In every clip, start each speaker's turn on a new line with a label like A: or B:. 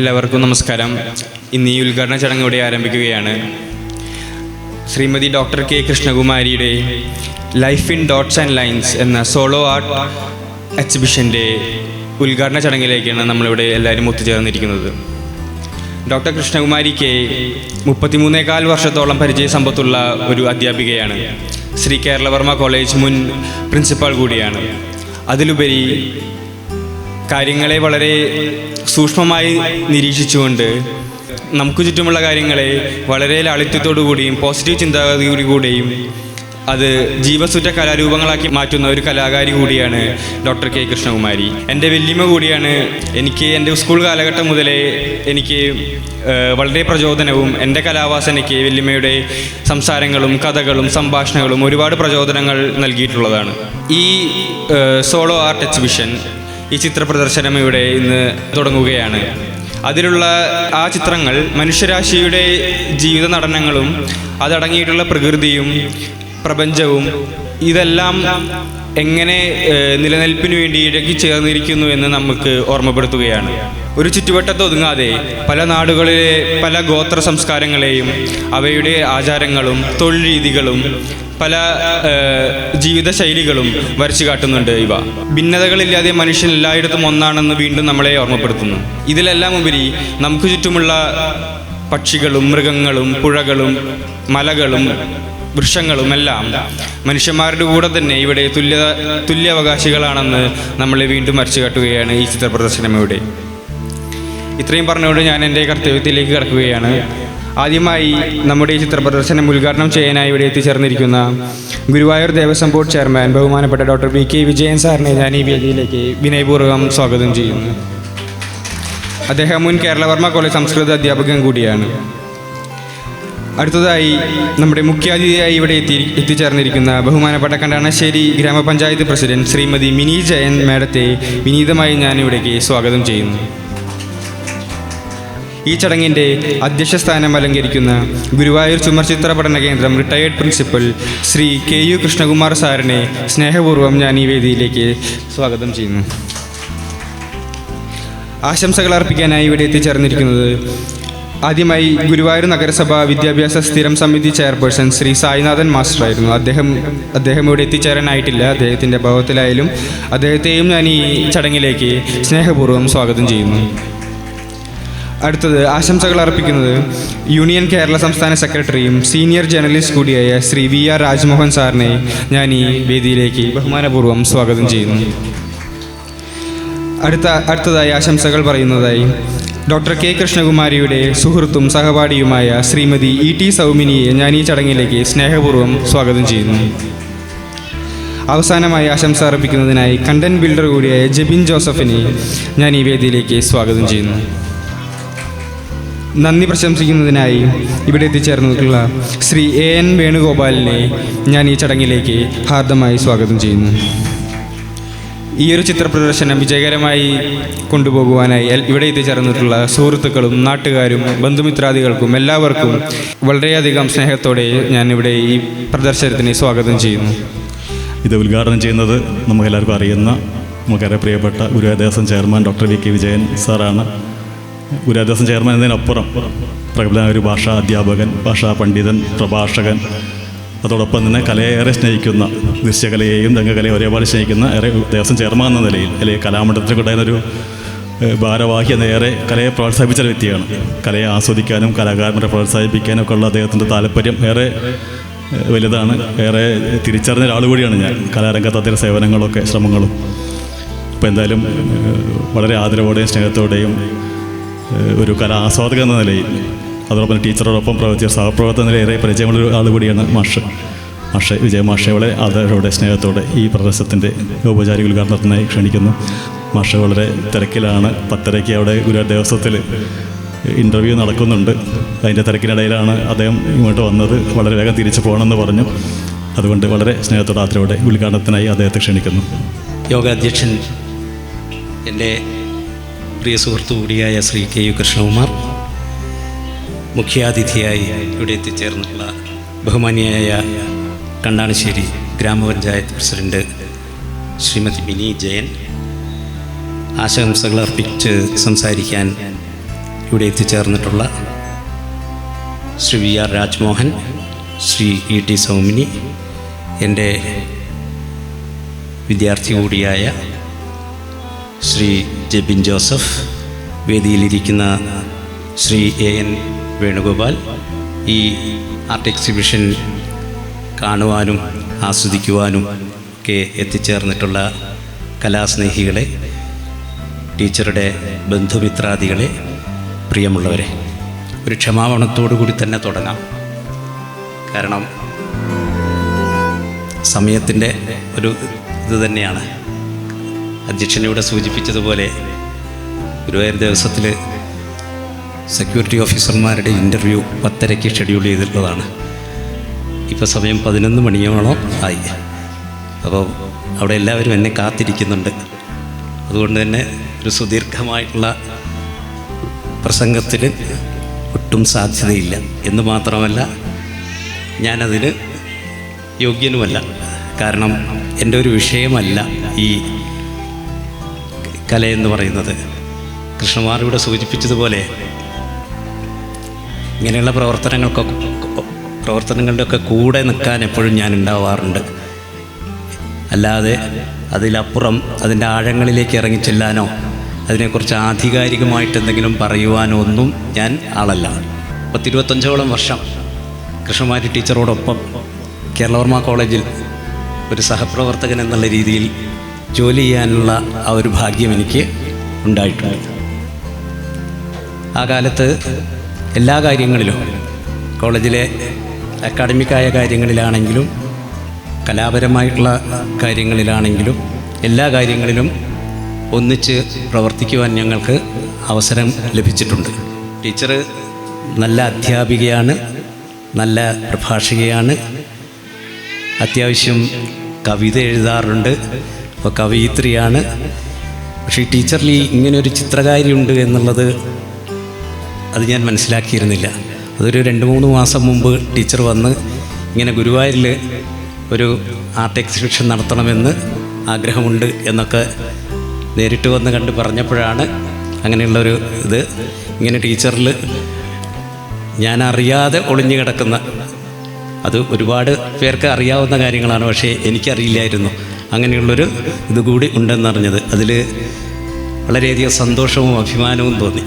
A: എല്ലാവർക്കും നമസ്കാരം. ഇന്ന് ഈ ഉദ്ഘാടന ചടങ്ങ് ഇവിടെ ആരംഭിക്കുകയാണ്. Shrimati doctor K കൃഷ്ണകുമാരിയുടെ life in dots and lines എന്ന സോളോ ആർട്ട് എക്സിബിഷന്റെ ഉദ്ഘാടന ചടങ്ങിലേക്കാണ് നമ്മളിവിടെ എല്ലാവരും ഒത്തുചേർന്നിരിക്കുന്നത്. ഡോക്ടർ കൃഷ്ണകുമാരിക്ക് മുപ്പത്തിമൂന്നേകാൽ വർഷത്തോളം പരിചയ സമ്പത്തുള്ള ഒരു അധ്യാപികയാണ്. ശ്രീ കേരളവർമ്മ കോളേജ് മുൻ പ്രിൻസിപ്പാൾ കൂടിയാണ്. അതിലുപരി കാര്യങ്ങളെ വളരെ സൂക്ഷ്മമായി നിരീക്ഷിച്ചുകൊണ്ട് നമുക്ക് ചുറ്റുമുള്ള കാര്യങ്ങളെ വളരെ ലാളിത്യത്തോടു കൂടിയും പോസിറ്റീവ് ചിന്താഗതിയോടു കൂടിയും അത് ജീവസുറ്റ കലാരൂപങ്ങളാക്കി മാറ്റുന്ന ഒരു കലാകാരി കൂടിയാണ് ഡോക്ടർ കെ കൃഷ്ണകുമാരി. എന്റെ വല്യമ്മ കൂടിയാണ് എനിക്ക് എന്റെ സ്കൂൾ കാലഘട്ടം മുതലേ എനിക്ക് വളരെ പ്രചോദനവും എന്റെ കലാവാസനയ്ക്ക് വല്യമ്മയുടെ സംസാരങ്ങളും കഥകളും സംഭാഷണങ്ങളും ഒരുപാട് പ്രചോദനങ്ങൾ നൽകിയിട്ടുള്ളതാണ്. ഈ സോളോ ആർട്ട് എക്സിബിഷൻ ഈ ചിത്ര പ്രദർശനം ഇവിടെ ഇന്ന് തുടങ്ങുകയാണ്. അതിലുള്ള ആ ചിത്രങ്ങൾ മനുഷ്യരാശിയുടെ ജീവിത നടനങ്ങളും അതടങ്ങിയിട്ടുള്ള പ്രകൃതിയും പ്രപഞ്ചവും ഇതെല്ലാം എങ്ങനെ നിലനിൽപ്പിന് വേണ്ടി ഇഴകി ചേർന്നിരിക്കുന്നു എന്ന് നമുക്ക് ഓർമ്മപ്പെടുത്തുകയാണ്. ഒരു ചുറ്റുവട്ടത്ത് ഒതുങ്ങാതെ പല നാടുകളിലെ പല ഗോത്ര സംസ്കാരങ്ങളെയും അവയുടെ ആചാരങ്ങളും തൊഴിൽ രീതികളും പല ജീവിത ജീവിതശൈലികളും വരച്ചു കാട്ടുന്നുണ്ട് ഇവ. ഭിന്നതകളില്ലാതെ മനുഷ്യൻ എല്ലായിടത്തും ഒന്നാണെന്ന് വീണ്ടും നമ്മളെ ഓർമ്മപ്പെടുത്തുന്നു. ഇതിലെല്ലാം ഉപരി നമുക്ക് ചുറ്റുമുള്ള പക്ഷികളും മൃഗങ്ങളും പുഴകളും മലകളും വൃക്ഷങ്ങളും എല്ലാം മനുഷ്യന്മാരുടെ കൂടെ തന്നെ ഇവിടെ തുല്യ തുല്യാവകാശികളാണെന്ന് നമ്മളെ വീണ്ടും വരച്ചു കാട്ടുകയാണ് ഈ ചിത്ര പ്രദർശനം ഇവിടെ ഇത്രയും പറഞ്ഞുകൊണ്ട് ഞാൻ എന്റെ കർത്തവ്യത്തിലേക്ക് കടക്കുകയാണ്. ആദ്യമായി നമ്മുടെ ഈ ചിത്ര പ്രദർശനം ഉദ്ഘാടനം ചെയ്യാനായി ഇവിടെ എത്തിച്ചേർന്നിരിക്കുന്ന ഗുരുവായൂർ ദേവസ്വം ബോർഡ് ചെയർമാൻ ബഹുമാനപ്പെട്ട ഡോക്ടർ വി കെ വിജയൻ സാറിനെ ഞാൻ ഈ വേദിയിലേക്ക് വിനയപൂർവം സ്വാഗതം ചെയ്യുന്നു. അദ്ദേഹം മുൻ കേരളവർമ്മ കോളേജ് സംസ്കൃത അധ്യാപകൻ കൂടിയാണ്. അടുത്തതായി നമ്മുടെ മുഖ്യാതിഥിയായി ഇവിടെ എത്തി എത്തിച്ചേർന്നിരിക്കുന്ന ബഹുമാനപ്പെട്ട കണ്ടാണശ്ശേരി ഗ്രാമപഞ്ചായത്ത് പ്രസിഡന്റ് ശ്രീമതി മിനി ജയൻ മാഡത്തെ വിനീതമായി ഞാൻ ഇവിടേക്ക് സ്വാഗതം ചെയ്യുന്നു. ഈ ചടങ്ങിന്റെ അധ്യക്ഷസ്ഥാനം അലങ്കരിക്കുന്ന ഗുരുവായൂർ ചുമർചിത്ര പഠന കേന്ദ്രം retired principal Shri K U Krishnakumar സാറിനെ സ്നേഹപൂർവം ഞാൻ ഈ വേദിയിലേക്ക് സ്വാഗതം ചെയ്യുന്നു. ആശംസകൾ അർപ്പിക്കാനായി ഇവിടെ എത്തിച്ചേർന്നിരിക്കുന്നത് ആദ്യമായി ഗുരുവായൂർ നഗരസഭ വിദ്യാഭ്യാസ സ്ഥിരം സമിതി ചെയർപേഴ്സൺ ശ്രീ സായിനാഥൻ മാസ്റ്റർ ആയിരുന്നു അദ്ദേഹം അദ്ദേഹം ഇവിടെ എത്തിച്ചേരാനായിട്ടില്ല. അദ്ദേഹത്തിന്റെ അഭാവത്തിലായാലും അദ്ദേഹത്തെയും ഞാൻ ഈ ചടങ്ങിലേക്ക് സ്നേഹപൂർവം സ്വാഗതം ചെയ്യുന്നു. അടുത്തത് ആശംസകൾ അർപ്പിക്കുന്നത് യൂണിയൻ കേരള സംസ്ഥാന സെക്രട്ടറിയും സീനിയർ ജേർണലിസ്റ്റ് കൂടിയായ ശ്രീ വി ആർ രാജ്മോഹൻ സാറിനെ ഞാൻ ഈ വേദിയിലേക്ക് ബഹുമാനപൂർവം സ്വാഗതം ചെയ്യുന്നു. അടുത്ത അടുത്തതായി ആശംസകൾ പറയുന്നതായി ഡോക്ടർ കെ കൃഷ്ണകുമാരിയുടെ സുഹൃത്തും സഹപാഠിയുമായ ശ്രീമതി ഇ ടി സൗമിനിയെ ഞാൻ ഈ ചടങ്ങിലേക്ക് സ്നേഹപൂർവം സ്വാഗതം ചെയ്യുന്നു. അവസാനമായി ആശംസ അർപ്പിക്കുന്നതിനായി കണ്ടന്റ് ബിൽഡർ കൂടിയായ ജെബിൻ ജോസഫിനെ ഞാൻ ഈ വേദിയിലേക്ക് സ്വാഗതം ചെയ്യുന്നു. നന്ദി പ്രശംസിക്കുന്നതിനായി ഇവിടെ എത്തിച്ചേർന്നിട്ടുള്ള ശ്രീ എ എൻ വേണുഗോപാലിനെ ഞാൻ ഈ ചടങ്ങിലേക്ക് ഹാർദമായി സ്വാഗതം ചെയ്യുന്നു. ഈ ഒരു ചിത്ര പ്രദർശനം വിജയകരമായി കൊണ്ടുപോകുവാനായി ഇവിടെ എത്തിച്ചേർന്നിട്ടുള്ള സുഹൃത്തുക്കളും നാട്ടുകാരും ബന്ധുമിത്രാദികൾക്കും എല്ലാവർക്കും വളരെയധികം സ്നേഹത്തോടെ ഞാൻ ഇവിടെ ഈ പ്രദർശനത്തിന് സ്വാഗതം ചെയ്യുന്നു.
B: ഇത് ഉദ്ഘാടനം ചെയ്യുന്നത് നമുക്കെല്ലാവർക്കും അറിയുന്ന നമുക്കേറെ പ്രിയപ്പെട്ട Guruvayur Devaswom chairman doctor V K Vijayan സാറാണ്. ദേവസ്വം ചെയർമാൻ എന്നതിനപ്പുറം പ്രഗത്ഭനായ ഒരു ഭാഷാ അധ്യാപകൻ ഭാഷാ പണ്ഡിതൻ പ്രഭാഷകൻ അതോടൊപ്പം തന്നെ കലയെ ഏറെ സ്നേഹിക്കുന്ന ദൃശ്യകലയെയും രംഗകലയെയും ഒരേപോലെ സ്നേഹിക്കുന്ന ഏറെ ദേവസ്വം ചെയർമാൻ എന്ന നിലയിൽ അല്ലെങ്കിൽ കലാമണ്ഡലത്തിൽക്കുണ്ടായിരുന്നൊരു ഒരു ഭാരവാഹി എന്ന ഏറെ കലയെ പ്രോത്സാഹിപ്പിച്ച ഒരു വ്യക്തിയാണ്. കലയെ ആസ്വദിക്കാനും കലാകാരന്മാരെ പ്രോത്സാഹിപ്പിക്കാനും ഒക്കെ ഉള്ള അദ്ദേഹത്തിന്റെ താല്പര്യം ഏറെ വലുതാണ്. ഏറെ തിരിച്ചറിഞ്ഞ ഒരാൾ കൂടിയാണ് ഞാൻ. കലാരംഗത്ത് അദ്ദേഹം സേവനങ്ങളൊക്കെ ശ്രമങ്ങളും. അപ്പോൾ എന്തായാലും വളരെ ആദരവോടെയും സ്നേഹത്തോടെയും ഒരു കലാസ്വാദകൻ എന്ന നിലയിൽ. അതോടൊപ്പം ടീച്ചറോടൊപ്പം പ്രവർത്തിച്ച സഹപ്രവർത്തന നില ഏറെ പരിചയമുള്ള ആൾ കൂടിയാണ് മാഷ്. മാഷെ വിജയ മാഷെ വളരെ ആദരവോടെ സ്നേഹത്തോടെ ഈ പ്രദേശത്തിന്റെ ഔപചാരിക ഉദ്ഘാടനത്തിനായി ക്ഷണിക്കുന്നു. മാഷ വളരെ തിരക്കിലാണ് പത്തരയ്ക്ക് അവിടെ ഗുരു ദേവസ്വത്തിൽ ഇന്റർവ്യൂ നടക്കുന്നുണ്ട്. അതിന്റെ തിരക്കിനിടയിലാണ് അദ്ദേഹം ഇങ്ങോട്ട് വന്നത്. വളരെ വേഗം തിരിച്ചു പോകണമെന്ന് പറഞ്ഞു. അതുകൊണ്ട് വളരെ സ്നേഹത്തോടെ ആദരവോടെ ഉദ്ഘാടനത്തിനായി അദ്ദേഹത്തെ ക്ഷണിക്കുന്നു.
C: യോഗാധ്യക്ഷൻ എന്റെ പ്രിയ സുഹൃത്തു കൂടിയായ ശ്രീ കെ യു കൃഷ്ണകുമാർ മുഖ്യാതിഥിയായി ഇവിടെ എത്തിച്ചേർന്നിട്ടുള്ള ബഹുമാനിയായ കണ്ണാണശ്ശേരി ഗ്രാമപഞ്ചായത്ത് പ്രസിഡന്റ് ശ്രീമതി മിനി ജയൻ ആശംസകൾ അർപ്പിച്ച് സംസാരിക്കാൻ ഇവിടെ എത്തിച്ചേർന്നിട്ടുള്ള Shri V R Rajmohan Shri E T Soumini എന്റെ വിദ്യാർത്ഥി കൂടിയായ ശ്രീ ജെബിൻ ജോസഫ് വേദിയിലിരിക്കുന്ന ശ്രീ എ എൻ വേണുഗോപാൽ ഈ ആർട്ട് എക്സിബിഷൻ കാണുവാനും ആസ്വദിക്കുവാനും ഒക്കെ എത്തിച്ചേർന്നിട്ടുള്ള കലാസ്നേഹികളെ ടീച്ചറുടെ ബന്ധുമിത്രാദികളെ പ്രിയമുള്ളവരെ ഒരു ക്ഷമാപണത്തോടു കൂടി തന്നെ തുടങ്ങാം. കാരണം സമയത്തിന്റെ ഒരു ഇത് തന്നെയാണ്. അധ്യക്ഷനിവിടെ സൂചിപ്പിച്ചതുപോലെ ഗുരുവായൂർ ദിവസത്തിൽ സെക്യൂരിറ്റി ഓഫീസർമാരുടെ ഇന്റർവ്യൂ പത്തരയ്ക്ക് ഷെഡ്യൂൾ ചെയ്തിട്ടുള്ളതാണ്. ഇപ്പോൾ സമയം പതിനൊന്ന് മണിയോളം ആയി. അപ്പോൾ അവിടെ എല്ലാവരും എന്നെ കാത്തിരിക്കുന്നുണ്ട്. അതുകൊണ്ട് തന്നെ ഒരു സുദീർഘമായിട്ടുള്ള പ്രസംഗത്തിന് ഒട്ടും സാധ്യതയില്ല. എന്ന് മാത്രമല്ല ഞാനതിന് യോഗ്യനുമല്ല. കാരണം എന്റെ ഒരു വിഷയമല്ല ഈ കലയെന്ന് പറയുന്നത്. കൃഷ്ണമാർ ഇവിടെ സൂചിപ്പിച്ചതുപോലെ ഇങ്ങനെയുള്ള പ്രവർത്തനങ്ങൾക്കൊക്കെ പ്രവർത്തനങ്ങളുടെയൊക്കെ കൂടെ നിൽക്കാൻ എപ്പോഴും ഞാൻ ഉണ്ടാവാറുണ്ട്. അല്ലാതെ അതിലപ്പുറം അതിന്റെ ആഴങ്ങളിലേക്ക് ഇറങ്ങി ചെല്ലാനോ അതിനെക്കുറിച്ച് ആധികാരികമായിട്ട് എന്തെങ്കിലും പറയുവാനോ ഒന്നും ഞാൻ ആളല്ല. പത്തിരുപത്തഞ്ചോളം വർഷം കൃഷ്ണമാരി ടീച്ചറോടൊപ്പം കേരളവർമ്മ കോളേജിൽ ഒരു സഹപ്രവർത്തകൻ എന്നുള്ള രീതിയിൽ ജോലി ചെയ്യാനുള്ള ആ ഒരു ഭാഗ്യം എനിക്ക് ഉണ്ടായിട്ടുണ്ട്. ആ കാലത്ത് എല്ലാ കാര്യങ്ങളിലും കോളേജിലെ അക്കാഡമിക്കായ കാര്യങ്ങളിലാണെങ്കിലും കലാപരമായിട്ടുള്ള കാര്യങ്ങളിലാണെങ്കിലും എല്ലാ കാര്യങ്ങളിലും ഒന്നിച്ച് പ്രവർത്തിക്കുവാൻ ഞങ്ങൾക്ക് അവസരം ലഭിച്ചിട്ടുണ്ട്. ടീച്ചർ നല്ല അധ്യാപികയാണ് നല്ല പ്രഭാഷകയാണ് അത്യാവശ്യം കവിത എഴുതാറുണ്ട്. അപ്പോൾ കവയിത്രിയാണ്. പക്ഷേ ടീച്ചറിൽ ഇങ്ങനെ ഒരു ചിത്രകാരി ഉണ്ട് എന്നുള്ളത് അത് ഞാൻ മനസ്സിലാക്കിയിരുന്നില്ല. അതൊരു രണ്ട് മൂന്ന് മാസം മുമ്പ് ടീച്ചർ വന്ന് ഇങ്ങനെ ഗുരുവായൂരിൽ ഒരു ആർട്ട് എക്സിബിഷൻ നടത്തണമെന്ന് ആഗ്രഹമുണ്ട് എന്നൊക്കെ നേരിട്ട് വന്ന് കണ്ട് പറഞ്ഞപ്പോഴാണ് അങ്ങനെയുള്ളൊരു ഇത്. ഇങ്ങനെ ടീച്ചറിൽ ഞാൻ അറിയാതെ ഒളിഞ്ഞു കിടക്കുന്ന. അത് ഒരുപാട് പേർക്ക് അറിയാവുന്ന കാര്യങ്ങളാണ് പക്ഷേ എനിക്കറിയില്ലായിരുന്നു. അങ്ങനെയുള്ളൊരു ഇതുകൂടി ഉണ്ടെന്നറിഞ്ഞത്. അതിൽ വളരെയധികം സന്തോഷവും അഭിമാനവും തോന്നി.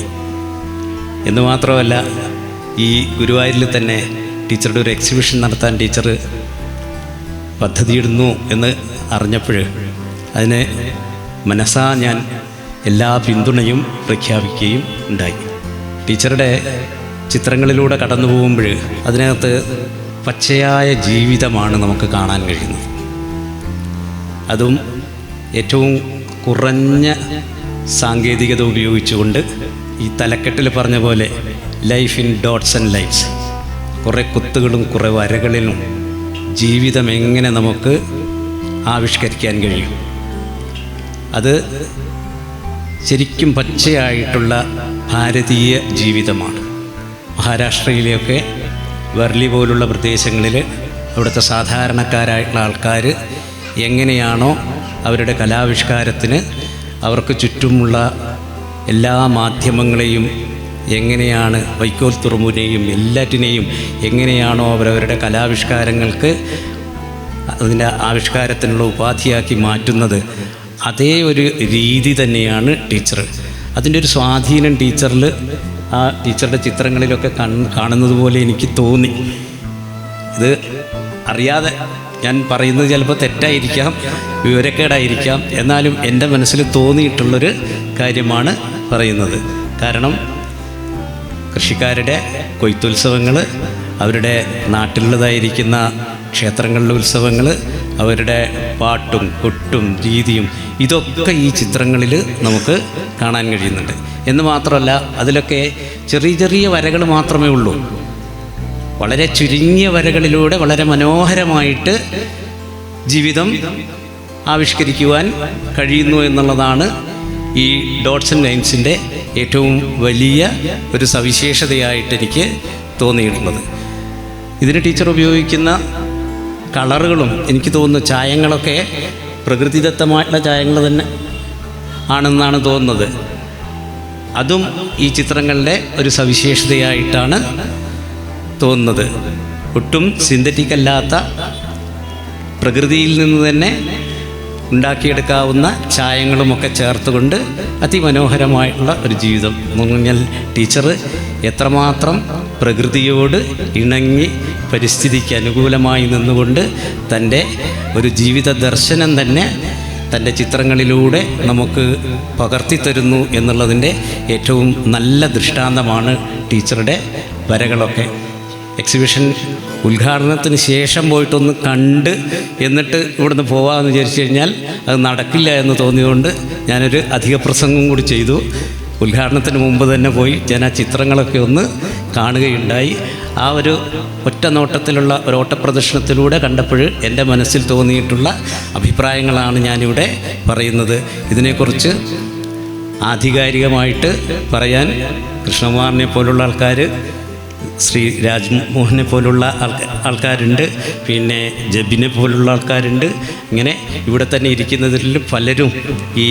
C: എന്ന് മാത്രമല്ല ഈ ഗുരുവായൂരിൽ തന്നെ ടീച്ചറുടെ ഒരു എക്സിബിഷൻ നടത്താൻ ടീച്ചർ പദ്ധതിയിടുന്നു എന്ന് അറിഞ്ഞപ്പോൾ അതിനെ മനസ്സാ ഞാൻ എല്ലാ പിന്തുണയും പ്രഖ്യാപിക്കുകയും ഉണ്ടായി. ടീച്ചറുടെ ചിത്രങ്ങളിലൂടെ കടന്നു പോകുമ്പോൾ അതിനകത്ത് പച്ചയായ ജീവിതമാണ് നമുക്ക് കാണാൻ കഴിയുന്നത്. അതും ഏറ്റവും കുറഞ്ഞ സാങ്കേതികത ഉപയോഗിച്ചുകൊണ്ട് ഈ തലക്കെട്ടിൽ പറഞ്ഞ പോലെ life in dots and lights കുറേ കുത്തുകളും കുറേ വരകളിലും ജീവിതം എങ്ങനെ നമുക്ക് ആവിഷ്കരിക്കാൻ കഴിയും? അത് ശരിക്കും പച്ചയായിട്ടുള്ള ഭാരതീയ ജീവിതമാണ്. മഹാരാഷ്ട്രയിലെയൊക്കെ വെർലി പോലുള്ള പ്രദേശങ്ങളിൽ അവിടുത്തെ സാധാരണക്കാരായിട്ടുള്ള ആൾക്കാർ എങ്ങനെയാണോ അവരുടെ കലാവിഷ്കാരത്തിന് അവർക്ക് ചുറ്റുമുള്ള എല്ലാ മാധ്യമങ്ങളെയും എങ്ങനെയാണ് വൈക്കോൽ തുറമുനെയും എല്ലാറ്റിനെയും എങ്ങനെയാണോ അവരവരുടെ കലാവിഷ്കാരങ്ങൾക്ക് അതിന്റെ ആവിഷ്കാരത്തിനുള്ള ഉപാധിയാക്കി മാറ്റുന്നത് അതേ ഒരു രീതി തന്നെയാണ് ടീച്ചർ. അതിന്റെ ഒരു സ്വാധീനം ടീച്ചറിൽ ആ ടീച്ചറുടെ ചിത്രങ്ങളിലൊക്കെ കണ് കാണുന്നത് പോലെ എനിക്ക് തോന്നി. ഇത് അറിയാതെ ഞാൻ പറയുന്നത് ചിലപ്പോൾ തെറ്റായിരിക്കാം വിവരക്കേടായിരിക്കാം. എന്നാലും എന്റെ മനസ്സിൽ തോന്നിയിട്ടുള്ളൊരു കാര്യമാണ് പറയുന്നത്. കാരണം കൃഷിക്കാരുടെ കൊയ്ത്തുത്സവങ്ങൾ അവരുടെ നാട്ടിലുള്ളതായിരിക്കുന്ന ക്ഷേത്രങ്ങളിലെ ഉത്സവങ്ങൾ അവരുടെ പാട്ടും കൊട്ടും രീതിയും ഇതൊക്കെ ഈ ചിത്രങ്ങളിൽ നമുക്ക് കാണാൻ കഴിയുന്നുണ്ട്. എന്ന് മാത്രമല്ല അതിലൊക്കെ ചെറിയ ചെറിയ വരകൾ മാത്രമേ ഉള്ളൂ. വളരെ ചുരുങ്ങിയ വരകളിലൂടെ വളരെ മനോഹരമായിട്ട് ജീവിതം ആവിഷ്കരിക്കുവാൻ കഴിയുന്നു എന്നുള്ളതാണ് ഈ ഡോട്ട്സ് ആൻഡ് ലൈൻസിന്റെ ഏറ്റവും വലിയ ഒരു സവിശേഷതയായിട്ട് എനിക്ക് തോന്നിയിട്ടുള്ളത്. ഇതിന് ടീച്ചർ ഉപയോഗിക്കുന്ന കളറുകളും എനിക്ക് തോന്നുന്നു ചായങ്ങളൊക്കെ പ്രകൃതിദത്തമായിട്ടുള്ള ചായങ്ങൾ തന്നെ ആണെന്നാണ് തോന്നുന്നത്. അതും ഈ ചിത്രങ്ങളുടെ ഒരു സവിശേഷതയായിട്ടാണ് തോന്നുന്നത്. ഒട്ടും സിന്തറ്റിക് അല്ലാത്ത പ്രകൃതിയിൽ നിന്ന് തന്നെ ഉണ്ടാക്കിയെടുക്കാവുന്ന ചായങ്ങളുമൊക്കെ ചേർത്തുകൊണ്ട് അതിമനോഹരമായിട്ടുള്ള ഒരു ജീവിതം. എന്ന് പറഞ്ഞാൽ ടീച്ചർ എത്രമാത്രം പ്രകൃതിയോട് ഇണങ്ങി പരിസ്ഥിതിക്ക് അനുകൂലമായി നിന്നുകൊണ്ട് തന്റെ ഒരു ജീവിത ദർശനം തന്നെ തന്റെ ചിത്രങ്ങളിലൂടെ നമുക്ക് പകർത്തിത്തരുന്നു എന്നുള്ളതിന്റെ ഏറ്റവും നല്ല ദൃഷ്ടാന്തമാണ് ടീച്ചറുടെ വരകളൊക്കെ. എക്സിബിഷൻ ഉദ്ഘാടനത്തിന് ശേഷം പോയിട്ടൊന്ന് കണ്ട് എന്നിട്ട് ഇവിടുന്ന് പോകാമെന്ന് വിചാരിച്ചു കഴിഞ്ഞാൽ അത് നടക്കില്ല എന്ന് തോന്നിയതുകൊണ്ട് ഞാനൊരു അധിക പ്രസംഗം കൂടി ചെയ്തു. ഉദ്ഘാടനത്തിന് മുമ്പ് തന്നെ പോയി ഞാൻ ആ ചിത്രങ്ങളൊക്കെ ഒന്ന് കാണുകയുണ്ടായി. ആ ഒരു ഒറ്റ നോട്ടത്തിലുള്ള ഒരു ഓട്ടപ്രദർശനത്തിലൂടെ കണ്ടപ്പോൾ എന്റെ മനസ്സിൽ തോന്നിയിട്ടുള്ള അഭിപ്രായങ്ങളാണ് ഞാനിവിടെ പറയുന്നത്. ഇതിനെക്കുറിച്ച് ആധികാരികമായിട്ട് പറയാൻ കൃഷ്ണകുമാറിനെ പോലുള്ള ആൾക്കാർ ശ്രീ രാജൻ രാജ്മോഹനെ പോലുള്ള ആൾ ആൾക്കാരുണ്ട്. പിന്നെ ജബിനെ പോലുള്ള ആൾക്കാരുണ്ട്. ഇങ്ങനെ ഇവിടെ തന്നെ ഇരിക്കുന്നതിൽ പലരും ഈ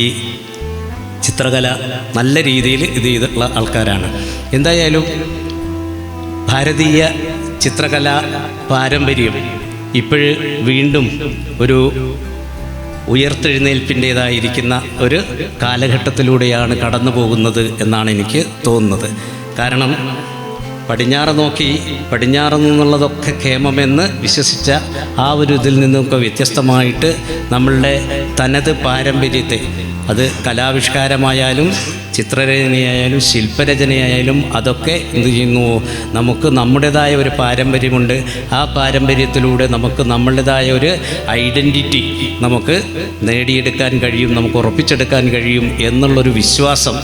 C: ചിത്രകല നല്ല രീതിയിൽ ഇത് ചെയ്തിട്ടുള്ള ആൾക്കാരാണ്. എന്തായാലും ഭാരതീയ ചിത്രകല പാരമ്പര്യം ഇപ്പോൾ വീണ്ടും ഒരു ഉയർത്തെഴുന്നേൽപ്പിന്റേതായിരിക്കുന്ന ഒരു കാലഘട്ടത്തിലൂടെയാണ് കടന്നു പോകുന്നത് എന്നാണ് എനിക്ക് തോന്നുന്നത്. കാരണം പടിഞ്ഞാറ് നോക്കി പടിഞ്ഞാറ് നിന്നുള്ളതൊക്കെ ക്ഷേമമെന്ന് വിശ്വസിച്ച ആ ഒരു ഇതിൽ നിന്നൊക്കെ വ്യത്യസ്തമായിട്ട് നമ്മളുടെ തനത് പാരമ്പര്യത്തെ അത് കലാവിഷ്കാരമായാലും ചിത്രരചനയായാലും ശില്പരചനയായാലും അതൊക്കെ എന്ത് ചെയ്യുന്നു? നമുക്ക് നമ്മുടേതായ ഒരു പാരമ്പര്യമുണ്ട്. ആ പാരമ്പര്യത്തിലൂടെ നമുക്ക് നമ്മളുടേതായ ഒരു ഐഡന്റിറ്റി നമുക്ക് നേടിയെടുക്കാൻ കഴിയും നമുക്ക് ഉറപ്പിച്ചെടുക്കാൻ കഴിയും എന്നുള്ളൊരു വിശ്വാസം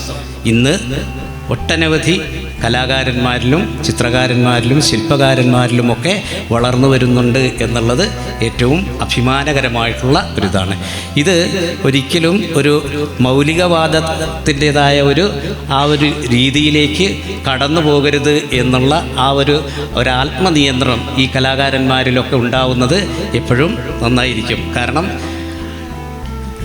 C: ഇന്ന് ഒട്ടനവധി കലാകാരന്മാരിലും ചിത്രകാരന്മാരിലും ശില്പകാരന്മാരിലുമൊക്കെ വളർന്നു വരുന്നുണ്ട് എന്നുള്ളത് ഏറ്റവും അഭിമാനകരമായിട്ടുള്ള ഒരിതാണ്. ഇത് ഒരിക്കലും ഒരു മൗലികവാദത്തിന്റെതായ ഒരു ആ ഒരു രീതിയിലേക്ക് കടന്നു പോകരുത് എന്നുള്ള ആ ഒരു ഒരാത്മനിയന്ത്രണം ഈ കലാകാരന്മാരിലൊക്കെ ഉണ്ടാവുന്നത് എപ്പോഴും നന്നായിരിക്കും. കാരണം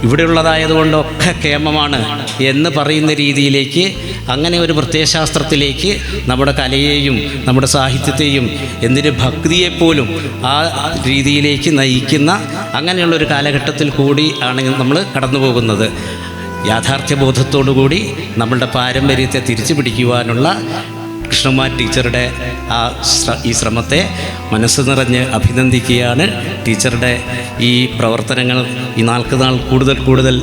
C: ഇവിടെയുള്ളതായതുകൊണ്ടൊക്കെ കേമമാണ്. എന്ന് പറയുന്ന രീതിയിലേക്ക് അങ്ങനെ ഒരു പ്രത്യയശാസ്ത്രത്തിലേക്ക് നമ്മുടെ കലയെയും നമ്മുടെ സാഹിത്യത്തെയും എന്തിന് ഭക്തിയെപ്പോലും ആ രീതിയിലേക്ക് നയിക്കുന്ന അങ്ങനെയുള്ള ഒരു കാലഘട്ടത്തിൽ കൂടി ആണ് നമ്മൾ കടന്നു പോകുന്നത് യാഥാർത്ഥ്യബോധത്തോടു കൂടി നമ്മളുടെ പാരമ്പര്യത്തെ തിരിച്ചു പിടിക്കുവാനുള്ള കൃഷ്ണകുമാർ ടീച്ചറുടെ ആ ഈ ശ്രമത്തെ മനസ്സ് നിറഞ്ഞ് അഭിനന്ദിക്കുകയാണ്. ടീച്ചറുടെ ഈ പ്രവർത്തനങ്ങൾ ഈ നാൾക്ക് നാൾ കൂടുതൽ കൂടുതൽ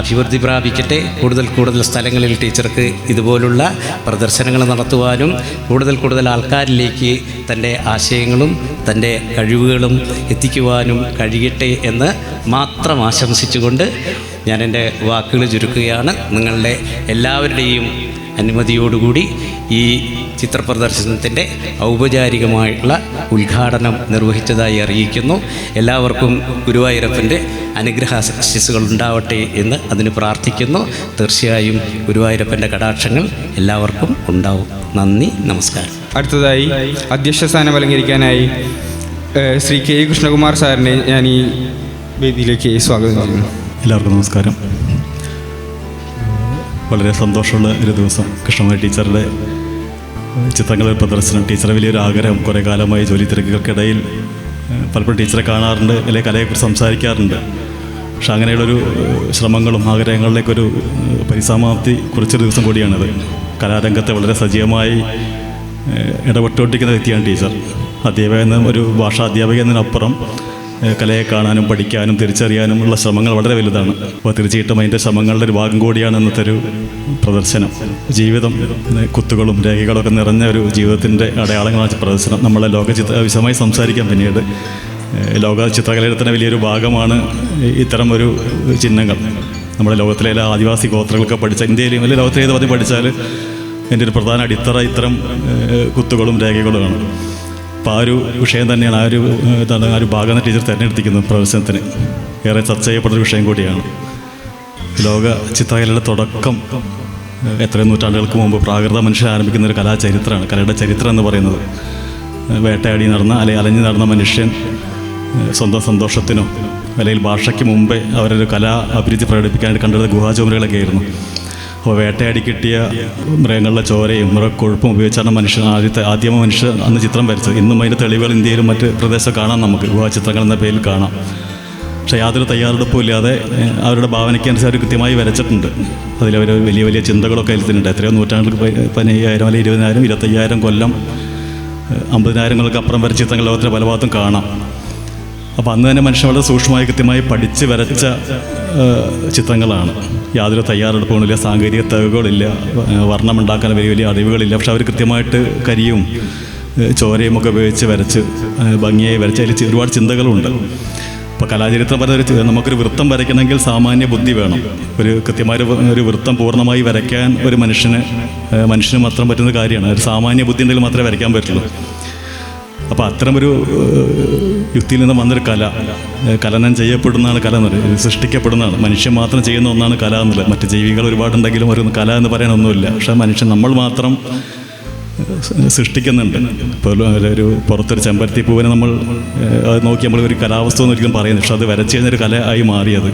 C: അഭിവൃദ്ധി പ്രാപിക്കട്ടെ. കൂടുതൽ കൂടുതൽ സ്ഥലങ്ങളിൽ ടീച്ചർക്ക് ഇതുപോലുള്ള പ്രദർശനങ്ങൾ നടത്തുവാനും കൂടുതൽ കൂടുതൽ ആൾക്കാരിലേക്ക് തന്റെ ആശയങ്ങളും തന്റെ കഴിവുകളും എത്തിക്കുവാനും കഴിയട്ടെ എന്ന് മാത്രം ആശംസിച്ചുകൊണ്ട് ഞാൻ എന്റെ വാക്കുകൾ ചുരുക്കുകയാണ്. നിങ്ങളുടെ എല്ലാവരുടെയും അനുമതിയോടുകൂടി ഈ ചിത്രപ്രദർശനത്തിന്റെ ഔപചാരികമായിട്ടുള്ള ഉദ്ഘാടനം നിർവഹിച്ചതായി അറിയിക്കുന്നു. എല്ലാവർക്കും ഗുരുവായൂരപ്പന്റെ അനുഗ്രഹാശിസ്സുകൾ ഉണ്ടാവട്ടെ എന്ന് അതിന് പ്രാർത്ഥിക്കുന്നു. തീർച്ചയായും ഗുരുവായൂരപ്പന്റെ കടാക്ഷങ്ങൾ എല്ലാവർക്കും ഉണ്ടാവും. നന്ദി നമസ്കാരം.
A: അടുത്തതായി അധ്യക്ഷ സ്ഥാനം അലങ്കരിക്കാനായി ശ്രീ കെ കൃഷ്ണകുമാർ സാറിനെ ഞാൻ ഈ വേദിയിലേക്ക് സ്വാഗതം ചെയ്യുന്നു.
B: എല്ലാവർക്കും നമസ്കാരം. വളരെ സന്തോഷമുള്ള ഒരു ദിവസം. കൃഷ്ണമായ ടീച്ചറുടെ ചിത്രങ്ങളുടെ പ്രദർശനം ടീച്ചറെ വലിയൊരു ആഗ്രഹം. കുറേ കാലമായി ജോലി തിരക്കുകൾക്കിടയിൽ പലപ്പോഴും ടീച്ചറെ കാണാറുണ്ട് അല്ലെങ്കിൽ കലയെക്കുറിച്ച് സംസാരിക്കാറുണ്ട്. പക്ഷെ അങ്ങനെയുള്ളൊരു ശ്രമങ്ങളും ആഗ്രഹങ്ങളിലേക്കൊരു പരിസമാപ്തി കുറിച്ചൊരു ദിവസം കൂടിയാണിത്. കലാരംഗത്തെ വളരെ സജീവമായി ഏഹ്, ഇടപെട്ടുകൊണ്ടിരിക്കുന്ന വ്യക്തിയാണ് ടീച്ചർ. അധ്യാപക ഒരു ഭാഷാ അധ്യാപിക എന്നതിനപ്പുറം കലയെ കാണാനും പഠിക്കാനും തിരിച്ചറിയാനും ഉള്ള ശ്രമങ്ങൾ വളരെ വലുതാണ്. അപ്പോൾ തീർച്ചയായിട്ടും അതിന്റെ ശ്രമങ്ങളുടെ ഒരു ഭാഗം കൂടിയാണ് ഇന്നത്തെ ഒരു പ്രദർശനം. ജീവിതം കുത്തുകളും രേഖകളൊക്കെ നിറഞ്ഞ ഒരു ജീവിതത്തിന്റെ അടയാളങ്ങളാണ് പ്രദർശനം. നമ്മളെ ലോക ചിത്ര വിശദമായി സംസാരിക്കാം പിന്നീട്. ലോക ചിത്രകലയുടെ തന്നെ വലിയൊരു ഭാഗമാണ് ഇത്തരം ഒരു ചിഹ്നങ്ങൾ. നമ്മുടെ ലോകത്തിലെ എല്ലാ ആദിവാസി ഗോത്രങ്ങളൊക്കെ പഠിച്ച ഇന്ത്യയിലും അല്ലെങ്കിൽ ലോകത്തിലേത് പതി പഠിച്ചാൽ എന്റെ ഒരു പ്രധാന അടിത്തറ ഇത്തരം കുത്തുകളും രേഖകളുമാണ്. അപ്പോൾ ആ ഒരു വിഷയം തന്നെയാണ് ആ ഒരു ഇതാണ് ആ ഒരു ഭാഗം ടീച്ചർ തിരഞ്ഞെടുത്തിരിക്കുന്നത് പ്രവേശനത്തിന് ഏറെ ചർച്ച ചെയ്യപ്പെട്ടൊരു വിഷയം കൂടിയാണ്. ലോക ചിത്രകലയുടെ തുടക്കം എത്രയോ നൂറ്റാണ്ടുകൾക്ക് മുമ്പ് പ്രാകൃത മനുഷ്യർ ആരംഭിക്കുന്ന ഒരു കലാചരിത്രമാണ്. കലയുടെ ചരിത്രം എന്ന് പറയുന്നത്. വേട്ടയാടി നടന്ന അല്ലെങ്കിൽ അലഞ്ഞു നടന്ന മനുഷ്യൻ സ്വന്തം സന്തോഷത്തിനോ അല്ലെങ്കിൽ ഭാഷയ്ക്ക് മുമ്പേ അവരൊരു കലാ അഭിരുചി പ്രകടിപ്പിക്കാനായിട്ട് കണ്ടെടുത്ത ഗുഹാചോമരകളൊക്കെ ആയിരുന്നു അപ്പോൾ വേട്ടയാടി കിട്ടിയ മൃഗങ്ങളുടെ ചോരയും മൃഗക്കൊഴുപ്പും ഉപയോഗിച്ചാണ് മനുഷ്യൻ ആദ്യത്തെ ആദ്യമ മനുഷ്യൻ അന്ന് ചിത്രം വരച്ചത്. ഇന്നും അതിന്റെ തെളിവുകൾ ഇന്ത്യയിലും മറ്റ് പ്രദേശത്ത് കാണാം നമുക്ക്. ഗുഹാചിത്രങ്ങൾ എന്ന പേരിൽ കാണാം. പക്ഷേ യാതൊരു തയ്യാറെടുപ്പും ഇല്ലാതെ അവരുടെ ഭാവനയ്ക്കനുസരിച്ച് അവർ കൃത്യമായി വരച്ചിട്ടുണ്ട്. അതിലവർ വലിയ വലിയ ചിന്തകളൊക്കെ അതിലുണ്ട് എത്രയോ നൂറ്റാണ്ടുകൾ പ- പതിനയ്യായിരം അല്ലെങ്കിൽ ഇരുപതിനായിരം ഇരുപത്തയ്യായിരം കൊല്ലം അമ്പതിനായിരങ്ങൾക്ക് അപ്പുറം വരെ ചിത്രങ്ങൾ ലോകത്തിന്റെ പല ഭാഗത്തും കാണാം. അപ്പോൾ അന്ന് തന്നെ മനുഷ്യൻ വളരെ സൂക്ഷ്മമായി കൃത്യമായി പഠിച്ച് വരച്ച ചിത്രങ്ങളാണ്. യാതൊരു തയ്യാറെടുപ്പുകളില്ല സാങ്കേതിക തെളിവുകളില്ല വർണമുണ്ടാക്കാൻ വലിയ വലിയ അറിവുകളില്ല. പക്ഷെ അവർ കൃത്യമായിട്ട് കരിയും ചോരയും ഒക്കെ ഉപയോഗിച്ച് വരച്ച് ഭംഗിയായി വരച്ച് അതിൽ ഒരുപാട് ചിന്തകളുണ്ട്. ഇപ്പോൾ കലാചരിത്രം പറഞ്ഞൊരു നമുക്കൊരു വൃത്തം വരയ്ക്കണമെങ്കിൽ സാമാന്യ ബുദ്ധി വേണം. ഒരു കൃത്യമായ ഒരു വൃത്തം പൂർണമായി വരയ്ക്കാൻ ഒരു മനുഷ്യന് മനുഷ്യന് മാത്രം പറ്റുന്ന കാര്യമാണ്. ഒരു സാമാന്യ ബുദ്ധി ഉണ്ടെങ്കിൽ മാത്രമേ വരയ്ക്കാൻ പറ്റുള്ളൂ. അപ്പോൾ അത്തരമൊരു യുക്തിയിൽ നിന്ന് വന്നൊരു കല കലനം ചെയ്യപ്പെടുന്നതാണ് കല എന്ന് പറയുന്നത് സൃഷ്ടിക്കപ്പെടുന്നതാണ്. മനുഷ്യൻ മാത്രം ചെയ്യുന്ന ഒന്നാണ് കല എന്നുള്ളത് മറ്റ് ജീവികൾ ഒരുപാടുണ്ടെങ്കിലും ഒരു കല എന്ന് പറയാനൊന്നുമില്ല പക്ഷേ മനുഷ്യൻ നമ്മൾ മാത്രം സൃഷ്ടിക്കുന്നുണ്ട്. ഇപ്പോൾ ഒരു- ഒരു പുറത്തൊരു ചെമ്പരത്തി പൂവിനെ നമ്മൾ നോക്കി നമ്മൾ ഒരു കലാവസ്ഥ എന്ന് ഒരിക്കലും പറയുന്നത് പക്ഷെ അത് വരച്ച് കഴിഞ്ഞൊരു കല ആയി മാറിയത്.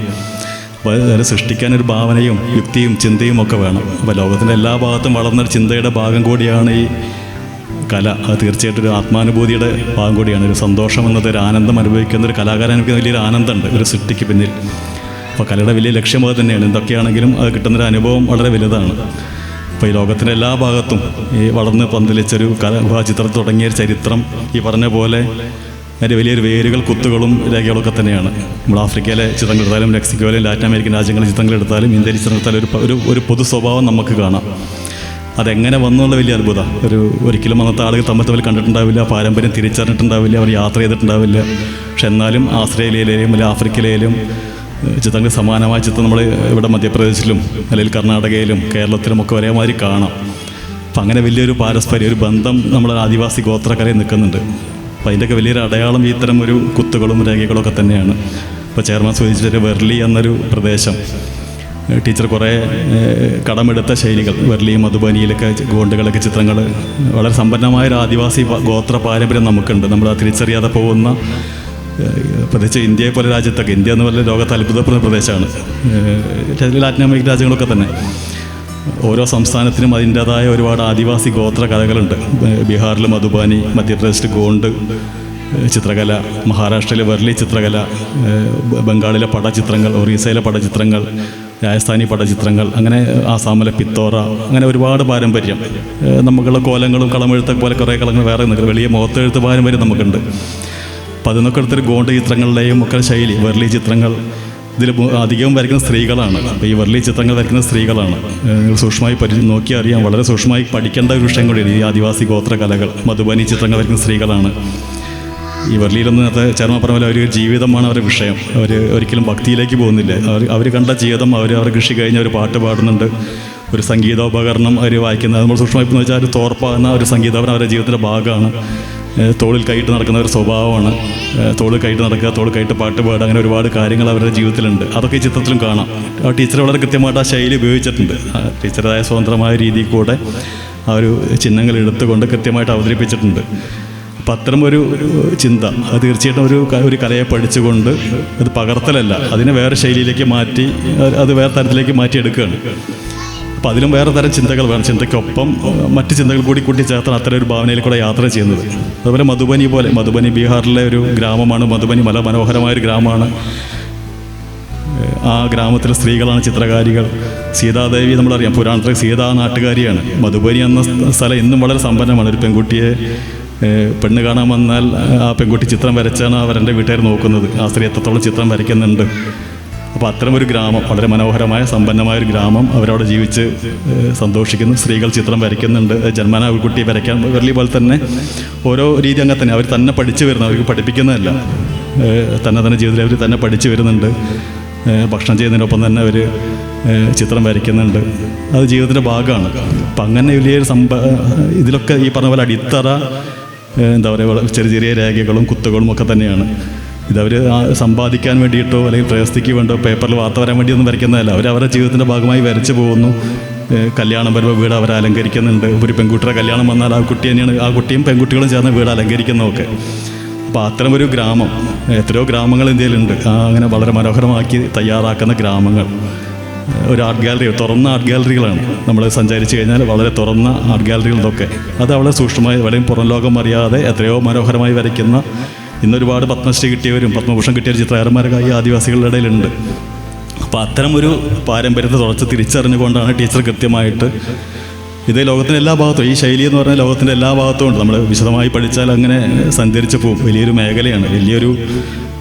B: അപ്പോൾ അത് സൃഷ്ടിക്കാനൊരു ഭാവനയും യുക്തിയും ചിന്തയും ഒക്കെ വേണം. അപ്പോൾ ലോകത്തിന്റെ എല്ലാ ഭാഗത്തും വളർന്നൊരു ചിന്തയുടെ ഭാഗം കൂടിയാണ് ഈ കല. അത് തീർച്ചയായിട്ടും ഒരു ആത്മാനുഭൂതിയുടെ ഭാഗം കൂടിയാണ്. ഒരു സന്തോഷം എന്നത് ഒരു ആനന്ദം അനുഭവിക്കുന്ന ഒരു കലാകാരൻ അനുഭവിക്കുന്ന വലിയൊരു ആനന്ദമുണ്ട്. ഒരു സൃഷ്ടിക്ക് പിന്നിൽ. അപ്പോൾ കലയുടെ വലിയ ലക്ഷ്യം അത് തന്നെയാണ്. എന്തൊക്കെയാണെങ്കിലും അത് കിട്ടുന്നൊരു അനുഭവം വളരെ വലുതാണ്. അപ്പോൾ ഈ ലോകത്തിന്റെ എല്ലാ ഭാഗത്തും ഈ വളർന്ന് പന്തലിച്ചൊരു കല ചിത്രം തുടങ്ങിയ ചരിത്രം ഈ പറഞ്ഞ പോലെ അതിന്റെ വലിയൊരു വേരുകൾ കുത്തുകളും രേഖകളൊക്കെ തന്നെയാണ്. നമ്മൾ ആഫ്രിക്കയിലെ ചിത്രങ്ങൾ എടുത്താലും മെക്സിക്കോയിലും ലാറ്റിൻ അമേരിക്കൻ രാജ്യങ്ങളിലെ ചിത്രങ്ങൾ എടുത്താലും ഇന്ത്യയിലെ ചിത്രങ്ങൾ എടുത്താലും ഒരു ഒരു പൊതു സ്വഭാവം നമുക്ക് കാണാം. അതെങ്ങനെ വന്നു എന്നുള്ള വലിയ അത്ഭുതം. ഒരു ഒരിക്കലും അന്നത്തെ ആളുകൾ തമ്മിൽ തമ്മിൽ കണ്ടിട്ടുണ്ടാവില്ല പാരമ്പര്യം തിരിച്ചറിഞ്ഞിട്ടുണ്ടാവില്ല അവർ യാത്ര ചെയ്തിട്ടുണ്ടാവില്ല. പക്ഷെ എന്നാലും ആസ്ട്രേലിയയിലെയും അല്ലെങ്കിൽ ആഫ്രിക്കയിലെയും ചിത്രങ്ങൾ സമാനമായ ചിത്രം നമ്മൾ ഇവിടെ മധ്യപ്രദേശിലും അല്ലെങ്കിൽ കർണാടകയിലും കേരളത്തിലും ഒക്കെ ഒരേമാതിരി കാണാം. അപ്പം അങ്ങനെ വലിയൊരു പാരസ്പര്യം ഒരു ബന്ധം നമ്മുടെ ആദിവാസി ഗോത്രക്കരയിൽ നിൽക്കുന്നുണ്ട്. അപ്പം അതിന്റെയൊക്കെ വലിയൊരു അടയാളം ഈ ഇത്തരം ഒരു കുത്തുകളും രേഖകളും ഒക്കെ തന്നെയാണ്. ഇപ്പോൾ ചെയർമാൻ സൂചിച്ചിട്ട് വെർലി എന്നൊരു പ്രദേശം. ടീച്ചർ കുറേ കടമെടുത്ത ശൈലികൾ. വെർലിയും മധുബനിയിലൊക്കെ ഗോണ്ടുകളൊക്കെ ചിത്രങ്ങൾ വളരെ സമ്പന്നമായ ഒരു ആദിവാസി ഗോത്ര പാരമ്പര്യം നമുക്കുണ്ട്. നമ്മൾ തിരിച്ചറിയാതെ പോകുന്ന പ്രത്യേകിച്ച് ഇന്ത്യയെ പോലെ രാജ്യത്തൊക്കെ ഇന്ത്യ എന്ന് പറഞ്ഞ ലോകത്ത് അത്ഭുതപ്പെടുന്ന പ്രദേശമാണ്. ലാറ്റിൻ അമേരിക്കൻ രാജ്യങ്ങളൊക്കെ തന്നെ. ഓരോ സംസ്ഥാനത്തിനും അതിന്റേതായ ഒരുപാട് ആദിവാസി ഗോത്ര കലകളുണ്ട്. ബീഹാറിൽ മധുബാനി മധ്യപ്രദേശിൽ ഗോണ്ട് ചിത്രകല മഹാരാഷ്ട്രയിലെ വെർലി ചിത്രകല ബംഗാളിലെ പടചിത്രങ്ങൾ ഒറീസയിലെ പടചിത്രങ്ങൾ രാജസ്ഥാനി പടചിത്രങ്ങൾ അങ്ങനെ ആസാമിലെ പിത്തോറ അങ്ങനെ ഒരുപാട് പാരമ്പര്യം. നമുക്കുള്ള കോലങ്ങളും കളമെഴുത്തൊക്കെ പോലെ കുറേ കളങ്ങൾ വേറെ നിൽക്കുന്നത് വലിയ മുഖത്തെഴുത്ത് പാരമ്പര്യം നമുക്കുണ്ട്. അപ്പം അതിനൊക്കെ അടുത്തൊരു ഗോണ്ട് ചിത്രങ്ങളുടെയും ഒക്കെ ശൈലി വെർലി ചിത്രങ്ങൾ. ഇതിൽ അധികവും വരയ്ക്കുന്ന സ്ത്രീകളാണ്. അപ്പോൾ ഈ വെർലി ചിത്രങ്ങൾ വരയ്ക്കുന്ന സ്ത്രീകളാണ്. സൂക്ഷ്മമായി പരി നോക്കി അറിയാം വളരെ സൂക്ഷ്മമായി പഠിക്കേണ്ട ഒരു വിഷയം കൂടിയാണ് ഈ ആദിവാസി ഗോത്ര കലകൾ മധുബനി ചിത്രങ്ങൾ വരയ്ക്കുന്ന സ്ത്രീകളാണ്. ഈ വെർലിയിലൊന്നും നേരത്തെ ചേർന്ന പറഞ്ഞ പോലെ അവർ ജീവിതമാണ് അവരുടെ വിഷയം. അവർ ഒരിക്കലും ഭക്തിയിലേക്ക് പോകുന്നില്ല. അവർ അവർ കണ്ട ജീവിതം അവർ അവർ കൃഷി കഴിഞ്ഞ് അവർ പാട്ട് പാടുന്നുണ്ട്. ഒരു സംഗീതോപകരണം അവർ വായിക്കുന്നത്. നമ്മൾ സൂക്ഷ്മമായി എന്ന് വെച്ചാൽ ഒരു തോർപ്പാകുന്ന ഒരു സംഗീതോപകരണം അവരുടെ ജീവിതത്തിന്റെ ഭാഗമാണ്. തോളിൽ കൈയിട്ട് നടക്കുന്ന ഒരു സ്വഭാവമാണ്. തോളിൽ കൈയിട്ട് നടക്കുക തോളിൽ കൈയിട്ട് പാട്ട് പാടുക അങ്ങനെ ഒരുപാട് കാര്യങ്ങൾ അവരുടെ ജീവിതത്തിലുണ്ട്. അതൊക്കെ ഈ ചിത്രത്തിലും കാണാം. ആ ടീച്ചർ വളരെ കൃത്യമായിട്ട് ആ ശൈലി ഉപയോഗിച്ചിട്ടുണ്ട്. ടീച്ചറുടേതായ സ്വതന്ത്രമായ രീതിയിൽ കൂടെ ആ ഒരു ചിഹ്നങ്ങൾ എടുത്തുകൊണ്ട് കൃത്യമായിട്ട് അവതരിപ്പിച്ചിട്ടുണ്ട്. അപ്പം അത്തരം ഒരു ചിന്ത. അത് തീർച്ചയായിട്ടും ഒരു ഒരു കലയെ പഠിച്ചുകൊണ്ട് അത് പകർത്തലല്ല. അതിനെ വേറെ ശൈലിയിലേക്ക് മാറ്റി അത് വേറെ തരത്തിലേക്ക് മാറ്റിയെടുക്കുകയാണ്. അപ്പോൾ അതിലും വേറെ തരം ചിന്തകൾ വേണം. ചിന്തയ്ക്കൊപ്പം മറ്റ് ചിന്തകൾ കൂടി കൂട്ടി ചേർത്താണ് അത്തരം ഒരു ഭാവനയിൽ കൂടെ യാത്ര ചെയ്യുന്നത്. അതുപോലെ മധുബനി പോലെ മധുബനി ബീഹാറിലെ ഒരു ഗ്രാമമാണ്. മധുബനി മല മനോഹരമായ ഒരു ഗ്രാമമാണ്. ആ ഗ്രാമത്തിലെ സ്ത്രീകളാണ് ചിത്രകാരികൾ. സീതാദേവി നമ്മളറിയാം പുരാണത്തിലെ സീതാ നാട്ടുകാരിയാണ് മധുബനി എന്ന സ്ഥലം ഇന്നും വളരെ സമ്പന്നമാണ്. ഒരു പെൺകുട്ടിയെ പെണ്ണ് കാണാൻ വന്നാൽ ആ പെൺകുട്ടി ചിത്രം വരച്ചാണ് അവരെന്റെ വീട്ടുകാർ നോക്കുന്നത്. ആ സ്ത്രീ എത്രത്തോളം ചിത്രം വരയ്ക്കുന്നുണ്ട്. അപ്പോൾ അത്തരം ഒരു ഗ്രാമം വളരെ മനോഹരമായ സമ്പന്നമായ ഒരു ഗ്രാമം അവരവിടെ ജീവിച്ച് സന്തോഷിക്കുന്നു. സ്ത്രീകൾ ചിത്രം വരയ്ക്കുന്നുണ്ട്. ജന്മന ഒരു കുട്ടിയെ വരയ്ക്കാൻ വരലി പോലെ തന്നെ ഓരോ രീതി അങ്ങനെ തന്നെ. അവർ തന്നെ പഠിച്ചു വരുന്നു അവർക്ക് പഠിപ്പിക്കുന്നതല്ല. തന്നെ തന്നെ ജീവിതത്തിൽ അവർ തന്നെ പഠിച്ചു വരുന്നുണ്ട്. ഭക്ഷണം ചെയ്യുന്നതിനൊപ്പം തന്നെ അവർ ചിത്രം വരയ്ക്കുന്നുണ്ട്. അത് ജീവിതത്തിന്റെ ഭാഗമാണ്. അപ്പം അങ്ങനെ വലിയൊരു സംഭ ഇതിലൊക്കെ ഈ പറഞ്ഞ പോലെ അടിത്തറ എന്താ പറയുക ചെറിയ ചെറിയ രേഖകളും കുത്തുകളും ഒക്കെ തന്നെയാണ്. ഇതവർ സമ്പാദിക്കാൻ വേണ്ടിയിട്ടോ അല്ലെങ്കിൽ പ്രശസ്തിക്ക് വേണ്ടോ പേപ്പറിൽ വാർത്ത വരാൻ വേണ്ടിയൊന്നും വരയ്ക്കുന്നതല്ല. അവർ അവരുടെ ജീവിതത്തിന്റെ ഭാഗമായി വരച്ചു പോകുന്നു. കല്യാണം വരുമ്പോൾ വീട് അവർ അലങ്കരിക്കുന്നുണ്ട്. ഒരു പെൺകുട്ടിയുടെ കല്യാണം വന്നാൽ ആ കുട്ടി തന്നെയാണ് ആ കുട്ടിയും പെൺകുട്ടികളും ചേർന്ന് വീട് അലങ്കരിക്കുന്നതൊക്കെ. അപ്പോൾ അത്തരം ഒരു ഗ്രാമം എത്രയോ ഗ്രാമങ്ങൾ ഇന്ത്യയിലുണ്ട്. അങ്ങനെ വളരെ മനോഹരമാക്കി തയ്യാറാക്കുന്ന ഗ്രാമങ്ങൾ. ഒരു ആർട്ട് ഗാലറി തുറന്ന ആർട്ട് ഗാലറികളാണ് നമ്മൾ സഞ്ചരിച്ച് കഴിഞ്ഞാൽ വളരെ തുറന്ന ആർട്ട് ഗാലറികൾ ഇതൊക്കെ അത് വളരെ സൂക്ഷ്മമായി വളരെ പുറം ലോകം അറിയാതെ എത്രയോ മനോഹരമായി വരയ്ക്കുന്ന ഇന്നൊരുപാട് പത്മശ്രീ കിട്ടിയവരും പത്മഭൂഷൺ കിട്ടിയ ചിത്രകാരന്മാരൊക്കെ ഈ ആദിവാസികളുടെ ഇടയിലുണ്ട്. അപ്പോൾ അത്തരം ഒരു പാരമ്പര്യത്തെ തുടച്ച് തിരിച്ചറിഞ്ഞുകൊണ്ടാണ് ടീച്ചർ കൃത്യമായിട്ട് ഇതേ ലോകത്തിന്റെ എല്ലാ ഭാഗത്തും ഈ ശൈലി എന്ന് പറഞ്ഞാൽ ലോകത്തിന്റെ എല്ലാ ഭാഗത്തും ഉണ്ട്. നമ്മൾ വിശദമായി പഠിച്ചാൽ അങ്ങനെ സഞ്ചരിച്ച് പോകും വലിയൊരു മേഖലയാണ്. വലിയൊരു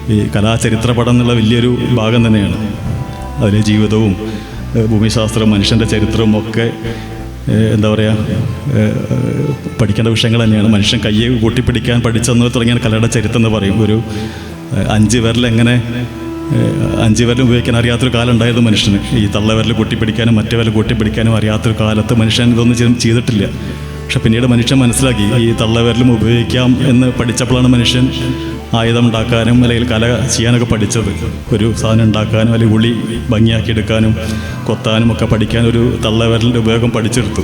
B: ഈ കലാചരിത്ര പടം എന്നുള്ള വലിയൊരു ഭാഗം തന്നെയാണ്. അതിലെ ജീവിതവും ഭൂമിശാസ്ത്രം മനുഷ്യന്റെ ചരിത്രവും ഒക്കെ എന്താ പറയുക പഠിക്കേണ്ട വിഷയങ്ങൾ തന്നെയാണ്. മനുഷ്യൻ കയ്യെ കൂട്ടിപ്പിടിക്കാൻ പഠിച്ചെന്ന് തുടങ്ങിയ കലയുടെ ചരിത്രം എന്ന് പറയും. ഒരു അഞ്ച് വിരൽ എങ്ങനെ അഞ്ച് പേരിലും ഉപയോഗിക്കാൻ അറിയാത്തൊരു കാലം ഉണ്ടായിരുന്നു മനുഷ്യന്. ഈ തള്ളവിരൽ കൂട്ടിപ്പിടിക്കാനും മറ്റേ വിരൽ കൂട്ടിപ്പിടിക്കാനും അറിയാത്തൊരു കാലത്ത് മനുഷ്യൻ ഇതൊന്നും ചെയ്ത് ചെയ്തിട്ടില്ല. പക്ഷെ പിന്നീട് മനുഷ്യൻ മനസ്സിലാക്കി ഈ തള്ളവിരലും ഉപയോഗിക്കാം എന്ന് പഠിച്ചപ്പോഴാണ് മനുഷ്യൻ ആയുധം ഉണ്ടാക്കാനും അല്ലെങ്കിൽ കല ചെയ്യാനൊക്കെ പഠിച്ചത്. ഒരു സാധനം ഉണ്ടാക്കാനും അല്ലെങ്കിൽ ഉളി ഭംഗിയാക്കി എടുക്കാനും കൊത്താനും ഒക്കെ പഠിക്കാൻ ഒരു തള്ളവിരലിന്റെ ഉപയോഗം പഠിച്ചെടുത്തു.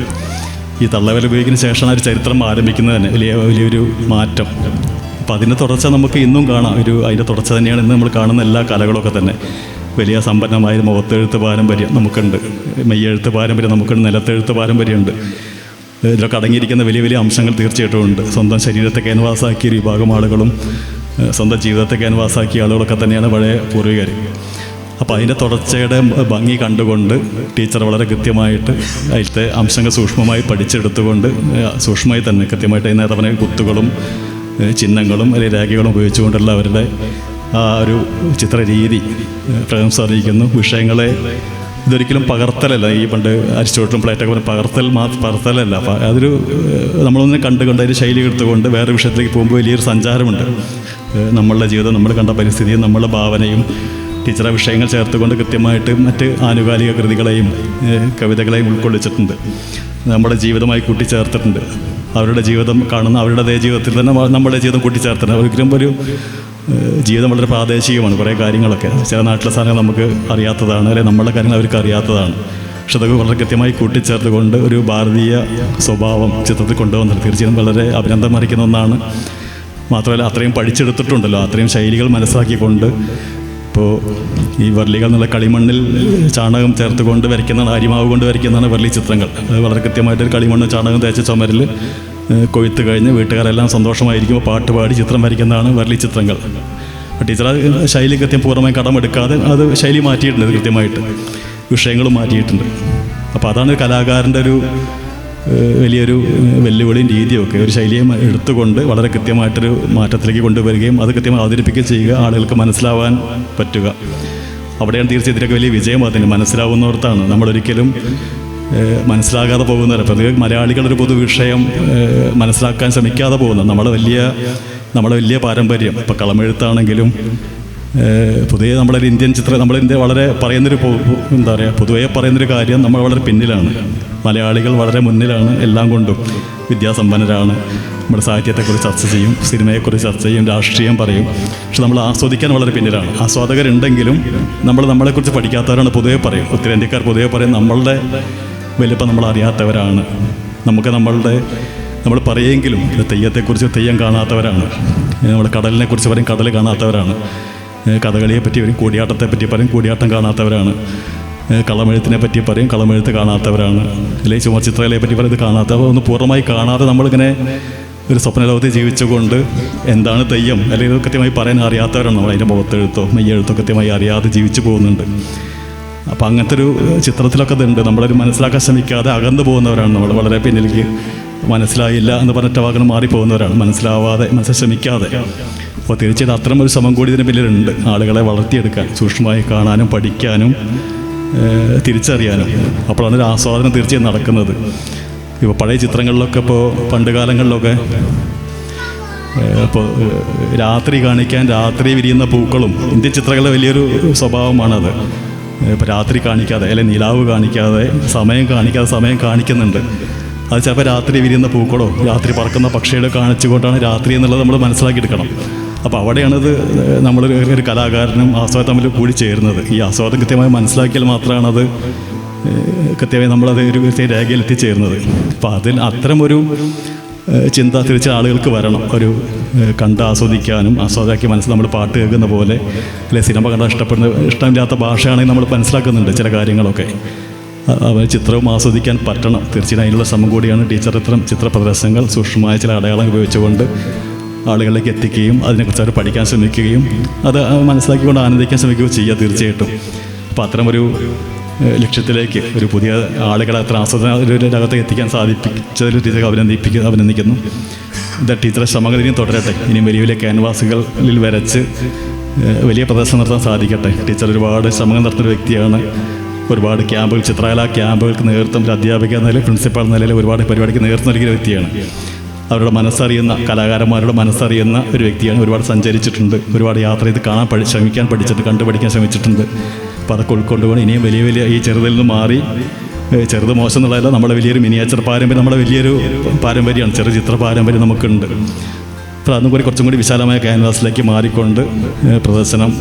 B: ഈ തള്ളവിരൽ ഉപയോഗിക്കുന്ന ശേഷമാണ് ഒരു ചരിത്രം ആരംഭിക്കുന്നത് തന്നെ വലിയ വലിയൊരു മാറ്റം. അപ്പോൾ അതിന്റെ തുടർച്ച നമുക്ക് ഇന്നും കാണാം. ഒരു അതിന്റെ തുടർച്ച തന്നെയാണ് ഇന്ന് നമ്മൾ കാണുന്ന എല്ലാ കലകളൊക്കെ തന്നെ. വലിയ സമ്പന്നമായ മുഖത്തെഴുത്ത് പാരമ്പര്യം നമുക്കുണ്ട്. മെയ്യെഴുത്ത് പാരമ്പര്യം നമുക്കുണ്ട്. നിലത്തെഴുത്ത് പാരമ്പര്യമുണ്ട് ഇതിലൊക്കെ അടങ്ങിയിരിക്കുന്ന വലിയ വലിയ അംശങ്ങൾ തീർച്ചയായിട്ടും ഉണ്ട്. സ്വന്തം ശരീരത്തെ ക്യാൻവാസാക്കിയ ഒരു വിഭാഗം ആളുകളും സ്വന്തം ജീവിതത്തെ ക്യാൻവാസാക്കിയ ആളുകളൊക്കെ തന്നെയാണ് പഴയ പൂർവികർ അപ്പോൾ അതിന്റെ തുടർച്ചയുടെ ഭംഗി കണ്ടുകൊണ്ട് ടീച്ചർ വളരെ കൃത്യമായിട്ട് അതിലത്തെ അംശങ്ങൾ സൂക്ഷ്മമായി പഠിച്ചെടുത്തുകൊണ്ട് സൂക്ഷ്മമായി തന്നെ കൃത്യമായിട്ട് അതിനകത്ത് പറഞ്ഞ കുത്തുകളും ചിഹ്നങ്ങളും അല്ലെങ്കിൽ രേഖകളും ഉപയോഗിച്ചുകൊണ്ടുള്ള അവരുടെ ആ ഒരു ചിത്രരീതി പ്രശംസ അറിയിക്കുന്നു. വിഷയങ്ങളെ ഇതൊരിക്കലും പകർത്തലല്ല. ഈ പണ്ട് അരിസ്റ്റോട്ടിലും പ്ലേറ്റൊക്കെ പറഞ്ഞ പകർത്തൽ മാ പകർത്തലല്ല. അതൊരു നമ്മളൊന്നിനെ കണ്ട് കണ്ട് അതിന്റെ ശൈലി എടുത്തുകൊണ്ട് വേറെ വിഷയത്തിലേക്ക് പോകുമ്പോൾ വലിയൊരു സഞ്ചാരമുണ്ട്. നമ്മളുടെ ജീവിതം നമ്മൾ കണ്ട പരിസ്ഥിതിയും നമ്മളുടെ ഭാവനയും ടീച്ചറെ വിഷയങ്ങൾ ചേർത്തുകൊണ്ട് കൃത്യമായിട്ട് മറ്റ് ആനുകാലിക കൃതികളെയും കവിതകളെയും ഉൾക്കൊള്ളിച്ചിട്ടുണ്ട്. നമ്മുടെ ജീവിതമായി കൂട്ടിച്ചേർത്തിട്ടുണ്ട്. അവരുടെ ജീവിതം കാണുന്ന അവരുടെ ജീവിതത്തിൽ തന്നെ നമ്മുടെ ജീവിതം കൂട്ടിച്ചേർത്തിട്ടുണ്ട്. ഒരിക്കലും ഒരു ജീവിതം വളരെ പ്രാദേശികമാണ് കുറേ കാര്യങ്ങളൊക്കെ. ചില നാട്ടിലെ സാധനങ്ങൾ നമുക്ക് അറിയാത്തതാണ് അല്ലെങ്കിൽ നമ്മളുടെ കാര്യങ്ങൾ അവർക്ക് അറിയാത്തതാണ്. പക്ഷെ അതൊക്കെ വളരെ കൃത്യമായി കൂട്ടിച്ചേർത്തുകൊണ്ട് ഒരു ഭാരതീയ സ്വഭാവം ചിത്രത്തിൽ കൊണ്ടുവന്നത് തീർച്ചയായും വളരെ അഭിനന്ദനം അറിയിക്കുന്ന ഒന്നാണ്. മാത്രമല്ല അത്രയും പഠിച്ചെടുത്തിട്ടുണ്ടല്ലോ അത്രയും ശൈലികൾ മനസ്സിലാക്കിക്കൊണ്ട്. ഇപ്പോൾ ഈ വർലികൾ എന്നുള്ള കളിമണ്ണിൽ ചാണകം ചേർത്തുകൊണ്ട് വരയ്ക്കുന്നതാണ് അരിമാവ് കൊണ്ട് വരയ്ക്കുന്നതാണ് വർലി ചിത്രങ്ങൾ. അത് വളരെ കൃത്യമായിട്ട് കളിമണ്ണ് ചാണകം തേച്ച ചുമരിൽ കൊയ്ത്ത് കഴിഞ്ഞ് വീട്ടുകാരെല്ലാം സന്തോഷമായിരിക്കും പാട്ട് പാടി ചിത്രം വരയ്ക്കുന്നതാണ് വരളി ചിത്രങ്ങൾ. ടീച്ചർ അത് ശൈലി കൃത്യം പൂർണമായി കടമെടുക്കാതെ അത് ശൈലി മാറ്റിയിട്ടുണ്ട് കൃത്യമായിട്ട്. വിഷയങ്ങളും മാറ്റിയിട്ടുണ്ട്. അപ്പോൾ അതാണ് കലാകാരന്റെ ഒരു വലിയൊരു വെല്ലുവിളിയും രീതിയൊക്കെ ഒരു ശൈലിയെ എടുത്തുകൊണ്ട് വളരെ കൃത്യമായിട്ടൊരു മാറ്റത്തിലേക്ക് കൊണ്ടുവരികയും അത് കൃത്യമായി അവതരിപ്പിക്കുകയും ചെയ്യുക ആളുകൾക്ക് മനസ്സിലാവാൻ പറ്റുക. അവിടെയാണ് തീർച്ചയായും ഇതിനൊക്കെ വലിയ വിജയം അതിന് മനസ്സിലാവുന്നവർത്താണ് നമ്മളൊരിക്കലും മനസ്സിലാകാതെ പോകുന്നവർ അപ്പോൾ ഇത് മലയാളികളൊരു പൊതു വിഷയം മനസ്സിലാക്കാൻ ശ്രമിക്കാതെ പോകുന്നത്. നമ്മുടെ വലിയ നമ്മുടെ വലിയ പാരമ്പര്യം. ഇപ്പോൾ കളമെഴുത്താണെങ്കിലും പൊതുവേ നമ്മുടെ ഇന്ത്യൻ ചിത്രം നമ്മൾ ഇന്ത്യ വളരെ പറയുന്നൊരു എന്താ പറയുക പൊതുവേ പറയുന്നൊരു കാര്യം നമ്മൾ വളരെ പിന്നിലാണ്. മലയാളികൾ വളരെ മുന്നിലാണ് എല്ലാം കൊണ്ടും. വിദ്യാസമ്പന്നരാണ്. നമ്മുടെ സാഹിത്യത്തെക്കുറിച്ച് ചർച്ച ചെയ്യും സിനിമയെക്കുറിച്ച് ചർച്ച ചെയ്യും രാഷ്ട്രീയം പറയും. പക്ഷെ നമ്മൾ ആസ്വദിക്കാൻ വളരെ പിന്നിലാണ്. ആസ്വാദകരുണ്ടെങ്കിലും നമ്മൾ നമ്മളെക്കുറിച്ച് പഠിക്കാത്തവരാണ് പൊതുവേ പറയും ഉത്തരേന്ത്യക്കാർ പൊതുവേ പറയും നമ്മളുടെ വലിപ്പം നമ്മൾ അറിയാത്തവരാണ് നമുക്ക് നമ്മളുടെ നമ്മൾ പറയുമെങ്കിലും ഇത് തെയ്യത്തെക്കുറിച്ച് തെയ്യം കാണാത്തവരാണ്. നമ്മൾ കടലിനെ കുറിച്ച് പറയും കടൽ കാണാത്തവരാണ്. കഥകളിയെ പറ്റി പറയും കൂടിയാട്ടത്തെ പറ്റി പറയും കൂടിയാട്ടം കാണാത്തവരാണ്. കളമെഴുത്തിനെ പറ്റി പറയും കളമെഴുത്ത് കാണാത്തവരാണ്. അല്ലെങ്കിൽ ചുമചിത്രകലയെ പറ്റി പറയും ഇത് കാണാത്തവർ ഒന്ന് പൂർണമായി കാണാതെ നമ്മളിങ്ങനെ ഒരു സ്വപ്നലോകത്തിൽ ജീവിച്ചുകൊണ്ട് എന്താണ് തെയ്യം? അല്ലെങ്കിൽ കൃത്യമായി പറയാൻ അറിയാത്തവരാണ് നമ്മൾ. അതിന്റെ മുഖത്തെഴുത്തോ മെയ്യെഴുത്തോ കൃത്യമായി അറിയാതെ ജീവിച്ചു പോകുന്നുണ്ട്. അപ്പോൾ അങ്ങനത്തെ ഒരു ചിത്രത്തിലൊക്കെ ഇതുണ്ട്. നമ്മളൊരു മനസ്സിലാക്കാൻ ശ്രമിക്കാതെ അകന്നു പോകുന്നവരാണ് നമ്മൾ. വളരെ പിന്നിലേക്ക് മനസ്സിലായില്ല എന്ന് പറഞ്ഞിട്ട് മാറി മാറിപ്പോകുന്നവരാണ്. മനസ്സിലാവാതെ മനസ്സിൽ ശ്രമിക്കാതെ. അപ്പോൾ തീർച്ചയായിട്ടും അത്തരം ഒരു ശ്രമം കൂടി ഇതിന് പിന്നിലുണ്ട്. ആളുകളെ വളർത്തിയെടുക്കാൻ സൂക്ഷ്മമായി കാണാനും പഠിക്കാനും തിരിച്ചറിയാനും. അപ്പോഴാണ് ഒരു ആസ്വാദനം തീർച്ചയായും നടക്കുന്നത്. ഇപ്പോൾ പഴയ ചിത്രങ്ങളിലൊക്കെ ഇപ്പോൾ പണ്ട് കാലങ്ങളിലൊക്കെ ഇപ്പോൾ രാത്രി കാണിക്കാൻ രാത്രി വിരിയുന്ന പൂക്കളും ഇന്ത്യൻ ചിത്രങ്ങളുടെ വലിയൊരു സ്വഭാവമാണത്. ഇപ്പോൾ രാത്രി കാണിക്കാതെ അല്ലെങ്കിൽ നിലാവ് കാണിക്കാതെ സമയം കാണിക്കാതെ സമയം കാണിക്കുന്നുണ്ട്. അത് ചിലപ്പോൾ രാത്രി വിരിയുന്ന പൂക്കളോ രാത്രി പറക്കുന്ന പക്ഷികളോ കാണിച്ചുകൊണ്ടാണ് രാത്രി എന്നുള്ളത് നമ്മൾ മനസ്സിലാക്കിയെടുക്കണം. അപ്പോൾ അവിടെയാണത് നമ്മൾ ഒരു കലാകാരനും ആസ്വാദം തമ്മിൽ കൂടി ചേരുന്നത്. ഈ ആസ്വാദം കൃത്യമായി മനസ്സിലാക്കിയാൽ മാത്രമാണ് അത് കൃത്യമായി നമ്മളത് ഒരു രേഖയിൽ എത്തിച്ചേരുന്നത്. അപ്പോൾ അതിൽ അത്തരം ഒരു ചിന്ത തിരിച്ച ആളുകൾക്ക് വരണം. ഒരു കണ്ട് ആസ്വദിക്കാനും ആസ്വാദാക്കി മനസ്സിൽ നമ്മൾ പാട്ട് കേൾക്കുന്ന പോലെ അല്ലെ സിനിമ കണ്ടാൽ ഇഷ്ടപ്പെടുന്ന ഇഷ്ടമില്ലാത്ത ഭാഷയാണെങ്കിൽ നമ്മൾ മനസ്സിലാക്കുന്നുണ്ട് ചില കാര്യങ്ങളൊക്കെ. അവർ അവ ചിത്രവും ആസ്വദിക്കാൻ പറ്റണം. തീർച്ചയായും അതിനുള്ള ശ്രമം കൂടിയാണ് ടീച്ചർ ഇത്തരം ചിത്ര പ്രദർശനങ്ങൾ സൂക്ഷ്മമായ ചില അടയാളങ്ങൾ ഉപയോഗിച്ചുകൊണ്ട് ആളുകളിലേക്ക് എത്തിക്കുകയും അതിനെക്കുറിച്ച് അവർ പഠിക്കാൻ ശ്രമിക്കുകയും അത് മനസ്സിലാക്കിക്കൊണ്ട് ആനന്ദിക്കാൻ ശ്രമിക്കുകയും ചെയ്യുക തീർച്ചയായിട്ടും. അപ്പോൾ അത്തരമൊരു ഒരു ലക്ഷ്യത്തിലേക്ക് ഒരു പുതിയ ആളുകളെ അത്ര ആസ്വദന ഒരു രംഗത്ത് എത്തിക്കാൻ സാധിപ്പിച്ചതിൽ ടീച്ചർ അഭിനന്ദിപ്പിക്കുക അഭിനന്ദിക്കുന്നു. ടീച്ചറെ ശ്രമങ്ങൾ ഇനിയും തുടരട്ടെ. ഇനിയും വലിയ വലിയ ക്യാൻവാസുകളിൽ വരച്ച് വലിയ പ്രദർശനം നടത്താൻ സാധിക്കട്ടെ. ടീച്ചർ ഒരുപാട് ശ്രമങ്ങൾ നടത്തുന്ന വ്യക്തിയാണ്. ഒരുപാട് ക്യാമ്പുകൾ ചിത്രകല ക്യാമ്പുകൾക്ക് നേതൃത്വം അധ്യാപിക എന്ന നിലയിൽ പ്രിൻസിപ്പാൾ എന്ന നിലയിൽ ഒരുപാട് പരിപാടിക്ക് നേതൃത്വം നൽകിയ വ്യക്തിയാണ്. അവരുടെ മനസ്സറിയുന്ന കലാകാരന്മാരുടെ മനസ്സറിയുന്ന ഒരു വ്യക്തിയാണ് ഒരുപാട് സഞ്ചരിച്ചിട്ടുണ്ട്. ഒരുപാട് യാത്ര ചെയ്ത് കാണാൻ പഠി ശ്രമിക്കാൻ പഠിച്ചിട്ട് കണ്ടുപഠിക്കാൻ ശ്രമിച്ചിട്ടുണ്ട്. അപ്പോൾ അതൊക്കെ ഉൾക്കൊണ്ടുപോകണം ഇനിയും വലിയ വലിയ ഈ ചെറുതിൽ നിന്ന് മാറി ചെറുത് മോശം എന്നുള്ളതല്ല നമ്മുടെ വലിയൊരു മിനിയേച്ചർ പാരമ്പര്യം നമ്മുടെ വലിയൊരു പാരമ്പര്യമാണ്. ചെറു ചിത്ര പാരമ്പര്യം നമുക്കുണ്ട്. അപ്പോൾ അതും കൂടി കുറച്ചും കൂടി വിശാലമായ ക്യാൻവാസിലേക്ക് മാറിക്കൊണ്ട് പ്രദർശനം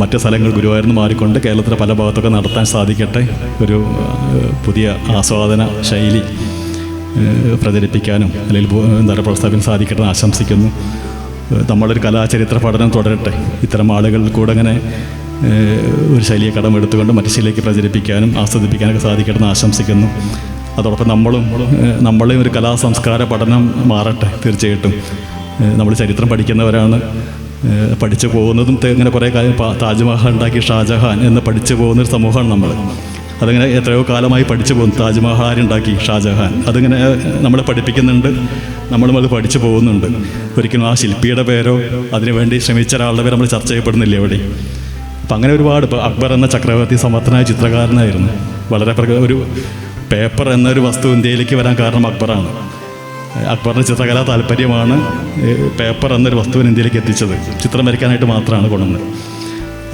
B: മറ്റ് സ്ഥലങ്ങൾ ഗുരുവായൂർന്ന് മാറിക്കൊണ്ട് കേരളത്തിലെ പല ഭാഗത്തൊക്കെ നടത്താൻ സാധിക്കട്ടെ. ഒരു പുതിയ ആസ്വാദന ശൈലി പ്രചരിപ്പിക്കാനും അല്ലെങ്കിൽ എന്താ പ്രസ്താവിക്കാൻ സാധിക്കട്ടെ ആശംസിക്കുന്നു. നമ്മളൊരു കലാചരിത്ര പഠനം തുടരട്ടെ. ഇത്തരം ആളുകളിൽ കൂടെ അങ്ങനെ ഒരു ശൈലിയെ കടമെടുത്തുകൊണ്ട് മറ്റു ശൈലിയിലേക്ക് പ്രചരിപ്പിക്കാനും ആസ്വദിപ്പിക്കാനൊക്കെ സാധിക്കട്ടെ എന്ന് ആശംസിക്കുന്നു. അതോടൊപ്പം നമ്മളും നമ്മളെയും ഒരു കലാ സംസ്കാര പഠനം മാറട്ടെ തീർച്ചയായിട്ടും. നമ്മൾ ചരിത്രം പഠിക്കുന്നവരാണ്. പഠിച്ചു പോകുന്നതും ഇങ്ങനെ കുറേ കാര്യം താജ്മഹൽ ഉണ്ടാക്കി ഷാജഹാൻ എന്ന് പഠിച്ചു പോകുന്ന ഒരു സമൂഹമാണ് നമ്മൾ. അതിങ്ങനെ എത്രയോ കാലമായി പഠിച്ചു പോകുന്നു. താജ്മഹൽ ഉണ്ടാക്കി ഷാജഹാൻ. അതിങ്ങനെ നമ്മളെ പഠിപ്പിക്കുന്നുണ്ട്. നമ്മളും അത് പഠിച്ചു പോകുന്നുണ്ട്. ഒരിക്കലും ആ ശില്പിയുടെ പേരോ അതിനുവേണ്ടി ശ്രമിച്ച ഒരാളുടെ പേര് നമ്മൾ ചർച്ച ചെയ്യപ്പെടുന്നില്ല എവിടെ. അപ്പം അങ്ങനെ ഒരുപാട് ഇപ്പോൾ അക്ബർ എന്ന ചക്രവർത്തി സമർത്ഥനായ ചിത്രകാരനായിരുന്നു. വളരെ ഒരു പേപ്പർ എന്നൊരു വസ്തു ഇന്ത്യയിലേക്ക് വരാൻ കാരണം അക്ബറാണ്. അക്ബറിന് ചിത്രകലാ താല്പര്യമാണ് പേപ്പർ എന്നൊരു വസ്തുവിന് ഇന്ത്യയിലേക്ക് എത്തിച്ചത്. ചിത്രം വരയ്ക്കാനായിട്ട് മാത്രമാണ് കൊണ്ടുവന്നത്.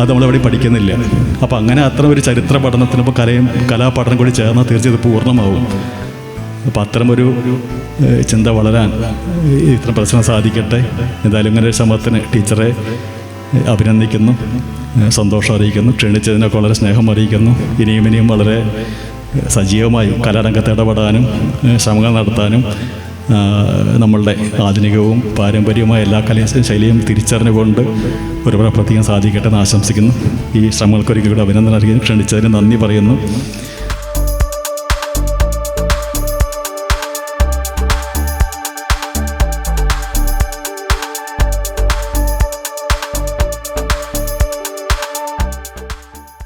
B: അത് നമ്മളെവിടെ പഠിക്കുന്നില്ല. അപ്പോൾ അങ്ങനെ അത്തരം ഒരു ചരിത്ര പഠനത്തിനൊപ്പം കലയും കലാപഠനം കൂടി ചേർന്നാൽ തീർച്ചയായും ഇത് പൂർണമാവും. അപ്പോൾ അത്തരം ഒരു ചിന്ത വളരാൻ ഇത്ര പ്രശ്നം സാധിക്കട്ടെ. എന്തായാലും ഇങ്ങനെ ഒരു ശ്രമത്തിന് ടീച്ചറെ അഭിനന്ദിക്കുന്നു. സന്തോഷം അറിയിക്കുന്നു ക്ഷണിച്ചതിനൊക്കെ വളരെ സ്നേഹം അറിയിക്കുന്നു. ഇനിയും ഇനിയും വളരെ സജീവമായി കലാരംഗത്ത് ഇടപെടാനും ശ്രമങ്ങൾ നടത്താനും നമ്മളുടെ ആധുനികവും പാരമ്പര്യവുമായ എല്ലാ കലാ ശൈലിയും തിരിച്ചറിഞ്ഞുകൊണ്ട് ഒരുപാട് പ്രത്യേകം സാധിക്കട്ടെ എന്ന് ആശംസിക്കുന്നു. ഈ ശ്രമങ്ങൾക്കൊരിക്കലും അഭിനന്ദനം അറിയിക്കുന്നു. ക്ഷണിച്ചതിന് നന്ദി പറയുന്നു.